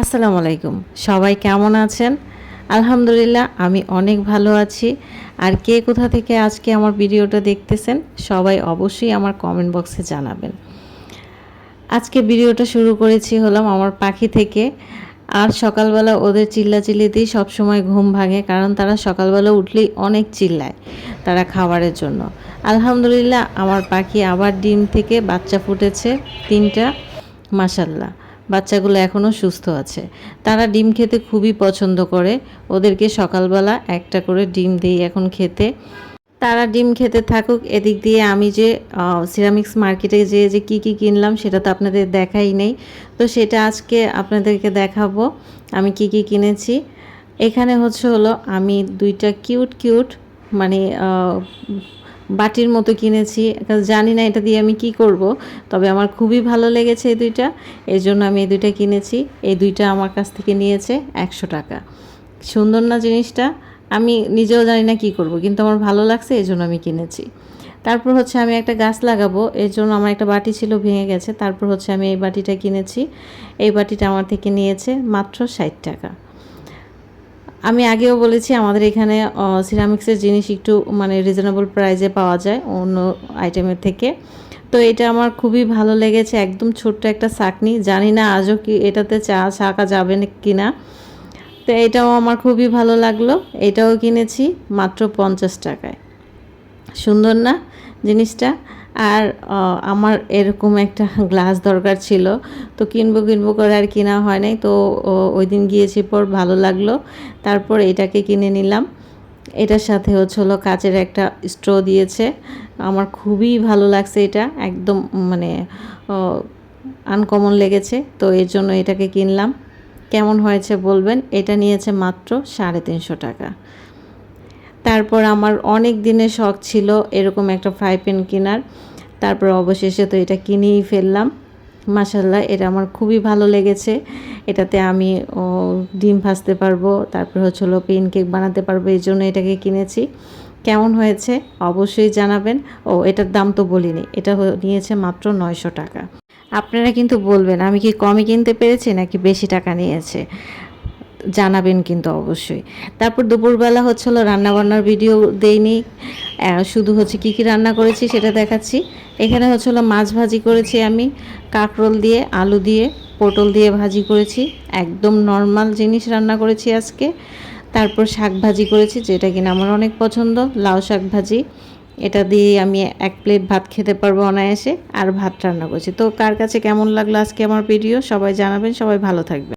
আসসালামু আলাইকুম। সবাই কেমন আছেন? আলহামদুলিল্লাহ, আমি অনেক ভালো আছি। আর কে কোথা থেকে আজকে আমার ভিডিওটা দেখতেছেন, সবাই অবশ্যই আমার কমেন্ট বক্সে জানাবেন। আজকে ভিডিওটা শুরু করেছি হলাম আমার পাখি থেকে। আর সকালবেলা ওদের চিল্লাচিল্লিতেই সবসময় ঘুম ভাঙে, কারণ তারা সকালবেলা উঠলেই অনেক চিল্লায় তারা খাবারের জন্য। আলহামদুলিল্লাহ, আমার পাখি আবার ডিম থেকে বাচ্চা ফুটেছে, তিনটা মাসাল্লাহ বাচ্চাগুলো এখনও সুস্থ আছে। তারা ডিম খেতে খুবই পছন্দ করে। ওদেরকে সকালবেলা একটা করে ডিম দিই এখন খেতে। তারা ডিম খেতে থাকুক। এদিক দিয়ে আমি যে সিরামিক্স মার্কেটে যে যে কী কী কিনলাম সেটা তো আপনাদের দেখাই নেই। তো সেটা আজকে আপনাদেরকে দেখাবো। আমি কি কি কিনেছি। এখানে হচ্ছে হলো আমি দুইটা কিউট কিউট মানে বাটির মতো কিনেছি। জানি না এটা দিয়ে আমি কি করব। তবে আমার খুবই ভালো লেগেছে এই দুইটা। এই জন্য আমি এই দুইটা কিনেছি। এই দুইটা আমার কাছ থেকে নিয়েছে একশো টাকা। সুন্দর না জিনিসটা? আমি নিজেও জানি না কি করব, কিন্তু আমার ভালো লাগছে, এই জন্য আমি কিনেছি। তারপর হচ্ছে আমি একটা গাছ লাগাবো। এর জন্য আমার একটা বাটি ছিল, ভেঙে গেছে। তারপর হচ্ছে আমি এই বাটিটা কিনেছি। এই বাটিটা আমার থেকে নিয়েছে মাত্র ষাট টাকা। আমি আগেও বলেছি আমাদের এখানে সিরামিক্সের জিনিস একটু মানে রিজনেবল প্রাইসে পাওয়া যায় অন্য আইটেমের থেকে। তো এটা আমার খুবই ভালো লেগেছে, একদম ছোট্ট একটা চাকনি। জানি না আজও কি এটাতে চা ছাকা যাবে কি না তো এটাও আমার খুবই ভালো লাগল, এটাও কিনেছি মাত্র পঞ্চাশ টাকায়। সুন্দর না জিনিসটা? আর আমার এরকম একটা গ্লাস দরকার ছিল। তো কিনবো কিনবো করে আর কিনা হয় নাই। তো ওই দিন গিয়েছি পর ভালো লাগল। তারপর এটাকে কিনে নিলাম। এটার সাথে হচ্ছে হলো কাচের একটা স্ট্র দিয়েছে। আমার খুবই ভালো লাগছে এটা। একদম মানে আনকমন লেগেছে। তো এর জন্য এটাকে কিনলাম। কেমন হয়েছে বলবেন? এটা নিয়েছে মাত্র সাড়ে তিনশো টাকা। তারপর আমার অনেক দিনের শখ ছিল এরকম একটা ফ্রাই প্যান কেনার। তারপর অবশেষে তো এটা কিনেই ফেললাম। মাসাল্লাহ এটা আমার খুবই ভালো লেগেছে। এটাতে আমি ডিম ভাজতে পারব, তারপর হচ্ছে হলো পেন কেক বানাতে পারব, এই জন্য এটাকে কিনেছি। কেমন হয়েছে অবশ্যই জানাবেন। ও, এটার দাম তো বলিনি, এটা নিয়েছে মাত্র নয়শো টাকা। আপনারা কিন্তু বলবেন, আমি কি কমে কিনতে পেরেছি নাকি বেশি টাকা নিয়েছে? জানাবেন কিন্তু অবশ্যই। তারপর দুপুরবেলা হচ্ছে হলো রান্নাবান্নার ভিডিও দেইনি। শুধু হচ্ছে কি কি রান্না করেছি সেটা দেখাচ্ছি। এখানে হচ্ছে হলো মাছ ভাজি করেছি আমি, কাঁকরোল দিয়ে, আলু দিয়ে, পটল দিয়ে ভাজি করেছি। একদম নর্মাল জিনিস রান্না করেছি আজকে। তারপর শাক ভাজি করেছি, যেটা কিনা আমার অনেক পছন্দ, লাউ শাক ভাজি। এটা দিয়ে আমি এক প্লেট ভাত খেতে পারব অনায়াসে। আর ভাত রান্না করছি। তো কার কাছে কেমন লাগল আজকে আমার ভিডিও সবাই জানাবেন, সবাই ভালো থাকবে